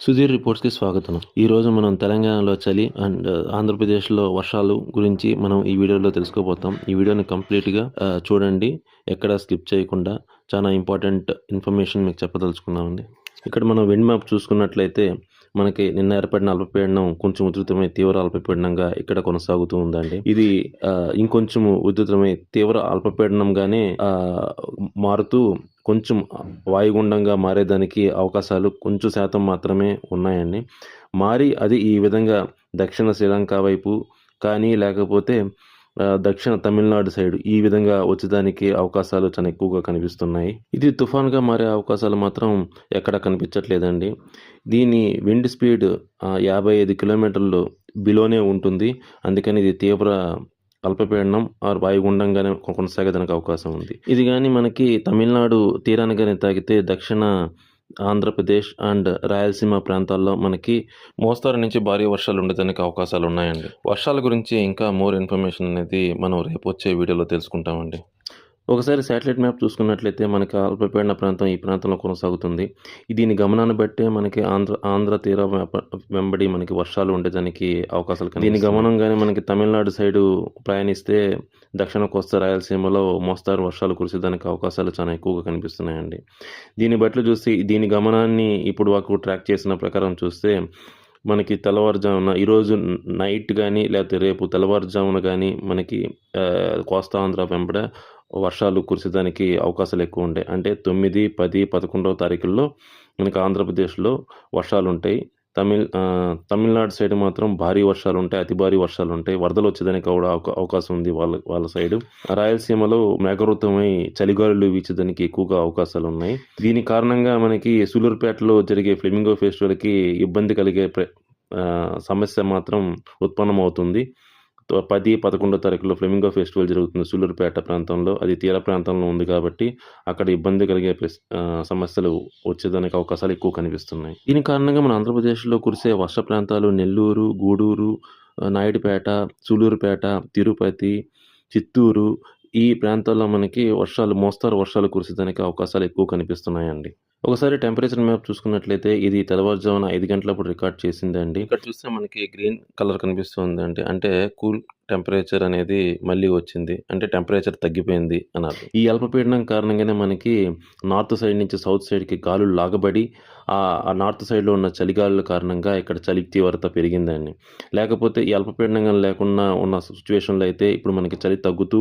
సుధీర్ రిపోర్ట్స్కి స్వాగతం. ఈరోజు మనం తెలంగాణలో చలి అండ్ uh, ఆంధ్రప్రదేశ్లో వర్షాలు గురించి మనం ఈ వీడియోలో తెలుసుకోబోతాం. ఈ వీడియోని కంప్లీట్గా uh, చూడండి. ఎక్కడ స్కిప్ చేయకుండా చాలా ఇంపార్టెంట్ ఇన్ఫర్మేషన్ మీకు చెప్పదలుచుకున్నామండి. ఇక్కడ మనం విండ్ మ్యాప్ చూసుకున్నట్లయితే మనకి నిన్న ఏర్పడిన అల్పపీడనం కొంచెం ఉధృతమై తీవ్ర అల్పపీడనంగా ఇక్కడ కొనసాగుతూ ఉందండి. ఇది ఇంకొంచెం ఉధృతమై తీవ్ర అల్పపీడనంగానే మారుతూ కొంచెం వాయుగుండంగా మారేదానికి అవకాశాలు కొంచెం శాతం మాత్రమే ఉన్నాయండి. మారి అది ఈ విధంగా దక్షిణ శ్రీలంక వైపు కానీ లేకపోతే దక్షిణ తమిళనాడు సైడ్ ఈ విధంగా వచ్చేదానికి అవకాశాలు చాలా ఎక్కువగా కనిపిస్తున్నాయి. ఇది తుఫాన్గా మారే అవకాశాలు మాత్రం ఎక్కడ కనిపించట్లేదండి. దీని విండ్ స్పీడ్ యాభై ఐదు కిలోమీటర్లు బిలోనే ఉంటుంది. అందుకని ఇది తీవ్ర అల్పపీడనం ఆర్ వాయుగుండంగానే కొ- కొనసాగేదానికి అవకాశం ఉంది. ఇది కానీ మనకి తమిళనాడు తీరాన్ని కానీ దక్షిణ ఆంధ్రప్రదేశ్ అండ్ రాయలసీమ ప్రాంతాల్లో మనకి మోస్తారు నుంచి భారీ వర్షాలు ఉండేదానికి అవకాశాలు ఉన్నాయండి. వర్షాల గురించి ఇంకా మోర్ ఇన్ఫర్మేషన్ అనేది మనం రేపు వచ్చే వీడియోలో తెలుసుకుంటామండి. ఒకసారి శాటిలైట్ మ్యాప్ చూసుకున్నట్లయితే మనకి అల్పపీడన ప్రాంతం ఈ ప్రాంతంలో కొనసాగుతుంది. దీని గమనాన్ని బట్టే మనకి ఆంధ్ర ఆంధ్ర తీర వెంబడి మనకి వర్షాలు ఉండేదానికి అవకాశాలు కానీ దీని గమనంగానే మనకి తమిళనాడు సైడు ప్రయాణిస్తే దక్షిణ కోస్తా రాయలసీమలో మోస్తారు వర్షాలు కురిసేదానికి అవకాశాలు చాలా ఎక్కువగా కనిపిస్తున్నాయండి. దీన్ని బట్టి చూసి దీని గమనాన్ని ఇప్పుడు వరకు ట్రాక్ చేసిన ప్రకారం చూస్తే మనకి తెల్లవారుజామున ఈరోజు నైట్ కానీ లేకపోతే రేపు తెల్లవారుజామున కానీ మనకి కోస్తా ఆంధ్ర వెంబడ వర్షాలు కురిసేదానికి అవకాశాలు ఎక్కువ ఉంటాయి అంటే తొమ్మిది పది పదకొండవ తారీఖుల్లో మనకి ఆంధ్రప్రదేశ్లో వర్షాలు ఉంటాయి తమిళ్ తమిళనాడు సైడ్ మాత్రం భారీ వర్షాలు ఉంటాయి అతి భారీ వర్షాలు ఉంటాయి వరదలు వచ్చేదానికి కూడా అవకాశం ఉంది వాళ్ళ వాళ్ళ సైడ్. రాయలసీమలో మేఘవృతమై చలిగాలులు వీచేదానికి ఎక్కువగా అవకాశాలు ఉన్నాయి దీని కారణంగా మనకి సూలూరుపేటలో జరిగే ఫ్లెమింగో ఫెస్టివల్కి ఇబ్బంది కలిగే ప్ర- సమస్య మాత్రం ఉత్పన్నమవుతుంది. పది పదకొండో తారీఖులో ఫ్లెమింగో ఫెస్టివల్ జరుగుతుంది సూలూరుపేట ప్రాంతంలో. అది తీర ప్రాంతంలో ఉంది కాబట్టి అక్కడ ఇబ్బంది కలిగే సమస్యలు వచ్చేదానికి అవకాశాలు ఎక్కువ కనిపిస్తున్నాయి. దీని కారణంగా మన ఆంధ్రప్రదేశ్లో కురిసే వర్ష ప్రాంతాలు నెల్లూరు గూడూరు నాయుడుపేట సూలూరుపేట తిరుపతి చిత్తూరు ఈ ప్రాంతాల్లో మనకి వర్షాలు మోస్తారు వర్షాలు కురిసేదానికి అవకాశాలు ఎక్కువ కనిపిస్తున్నాయండి. ఒకసారి టెంపరేచర్ మ్యాప్ చూసుకున్నట్లయితే ఇది తెల్లవారుజామున ఐదు గంటలప్పుడు రికార్డ్ చేసిందండి ఇక్కడ చూస్తే మనకి గ్రీన్ కలర్ కనిపిస్తుంది అండి అంటే కూల్ టెంపరేచర్ అనేది మళ్ళీ వచ్చింది. అంటే టెంపరేచర్ తగ్గిపోయింది అన్నారు. ఈ అల్పపీడనం కారణంగానే మనకి నార్త్ సైడ్ నుంచి సౌత్ సైడ్కి గాలులు లాగబడి ఆ నార్త్ సైడ్లో ఉన్న చలిగాలుల కారణంగా ఇక్కడ చలి తీవ్రత పెరిగిందండి. లేకపోతే ఈ అల్పపీడనం లేకుండా ఉన్న సిచ్యువేషన్లో అయితే ఇప్పుడు మనకి చలి తగ్గుతూ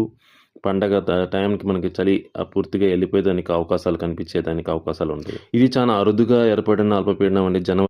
పండగ టైంకి మనకి చలి ఆ పూర్తిగా వెళ్ళిపోయేదానికి అవకాశాలు కనిపించేదానికి అవకాశాలు ఉంటాయి. ఇది చాలా అరుదుగా ఏర్పడిన అల్పపీడనం అండి జనవరి